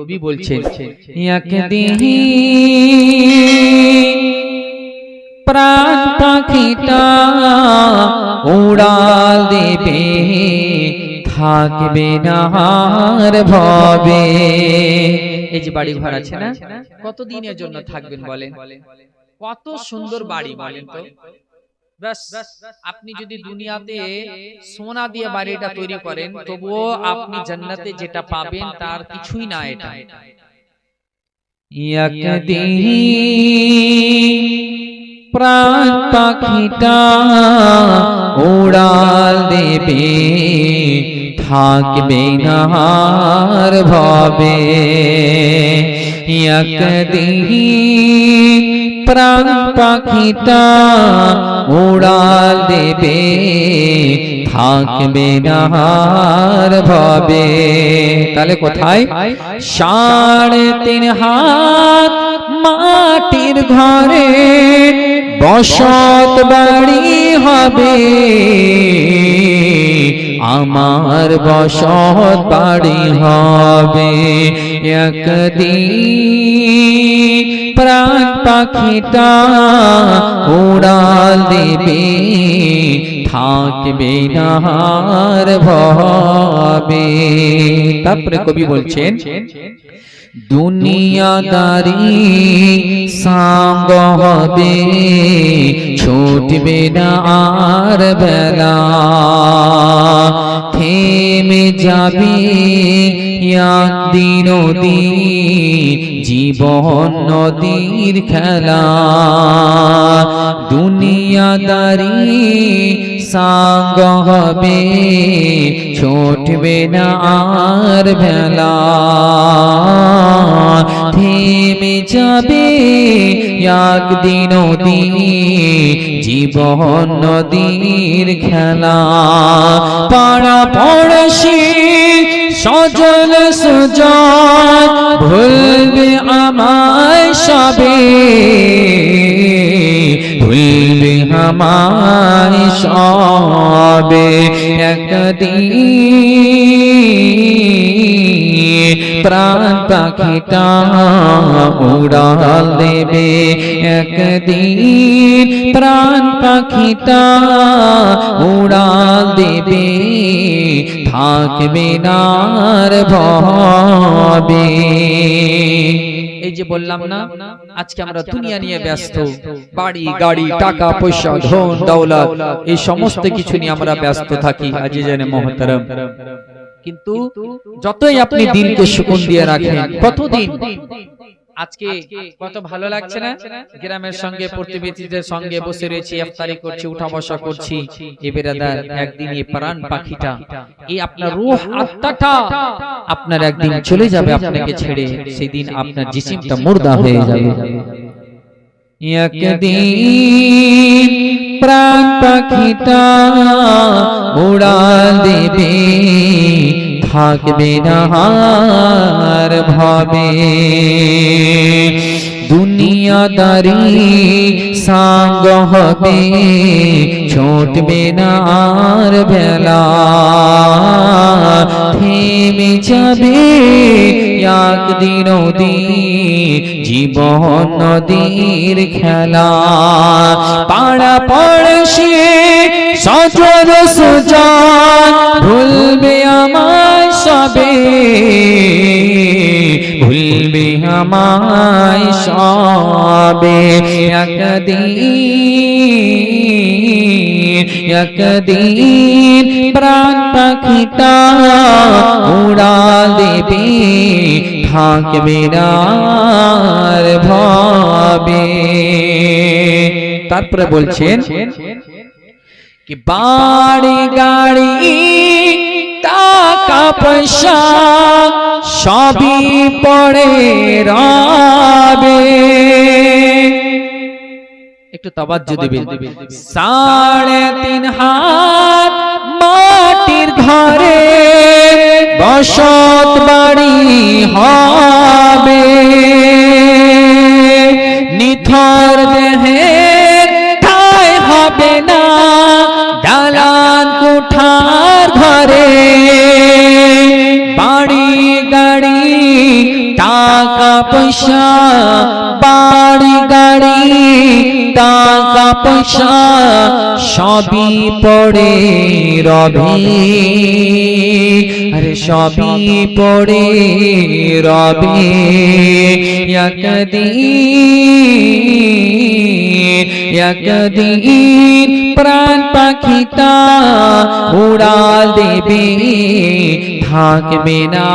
কবি বলছেন প্রাণ পাখিটা উড়াল দেবে থাকবে না আর ভবে। এই যে বাড়ি ঘর আছে না কতদিনের জন্য থাকবেন বলেন? কত সুন্দর বাড়ি বলেন তো। ব্যাস আপনি যদি দুনিয়াতে সোনা দিয়ে বাড়িটা তৈরি করেন তবুও আপনি জান্নাতে যেটা পাবেন তার কিছুই না এটা। প্রাণ পাখিটা উড়াল দেবে থাকবে না আর ভবে। একদিন প্রাণ পাখিটা উড়াল দেবে। থাকবে না আর ভবে। তাহলে কোথায়? সাড়ে তিন হাত মাটির ঘরে বসত বাড়ি হবে। আমার বসত বাড়ি হবে। একদিন প্রাণ পাখিটা উড়াল দেবে। থাকবে না আর ভবে। তারপরে কবি বলছেন, দুনিয়াদারি সাঙ্গ হবে, ছুটবে না আর বেলা। থেমে যাবে একদিন দিন জীবন নদীর খেলা। দুনিয়াদারি সাঙ্গ হবে, ছোটবে না আর ভেলা। থেমে যাবে একদিন দিন, জীবন নদীর খেলা। পাড়া পড়শি সজল সুজন ভুলবে আমায় সবে। আমায় সবে একদিন প্রাণ পাখিটা উড়াল দেবে একদিন প্রাণ পাখিটা উড়াল দেবে থাকবে নার ভবে এই যে বললাম না আজকে আমরা দুনিয়া নিয়ে ব্যস্ত। বাড়ি গাড়ি টাকা পয়সা ধন দৌলত এই সমস্ত কিছু নিয়ে আমরা ব্যস্ত থাকি আজি জানে মহতারাম। কিন্তু যতই আপনি দিনকে সুকুন দিয়ে রাখেন কতদিন আজকে কত ভালো লাগছে না? গ্রামের সঙ্গে প্রতিবেশীদের সঙ্গে বসে রয়েছি ইফতারি করছি উঠা বসা করছি। এ বেরাদার একদিন এই প্রাণ পাখিটা। এই আপনার রূহ আত্মাটা আপনার একদিন চলে যাবে আপনাকে ছেড়ে। সেদিন আপনার জিসিমটা মুর্দা হয়ে যাবে। একদিন প্রাণ পাখিটা উড়াল দেবে। থাকবে না হার ভাবে। দুনিয়াদারি সাঙ্গ হবে ছোটবে না আর বেলা। থেমে যাবে একদিন দিন, জীবন নদীর খেলা। পাড়া পড়শি সজর সুজান, ভুলবে আমায় সবে। ভুলবে আমায় সবে। একদিন একদিন প্রাণ পাখিটা উড়া দেবে, থাকবে নার ভাবে। তারপরে বলছেন কি বাড়ি গাড়ি, টাকা পয়সা সবই পড়ে রবে। একটু তাবাজ্জু দেবেন। সাড়ে তিন হাত মাটির ঘরে বসত বাড়ি হবে। নিথর দেহে ঠাই হবে না দালান কুঠার ঘরে। বাড়ি গাড়ি টাকা পয়সা বাড়ি গাড়ি। টাকা পয়সা সবই পড়ে রবে। আরে সবই পড়ে রবে। একদিন একদিন প্রাণ পাখিটা উড়াল দেবে, থাকবে না।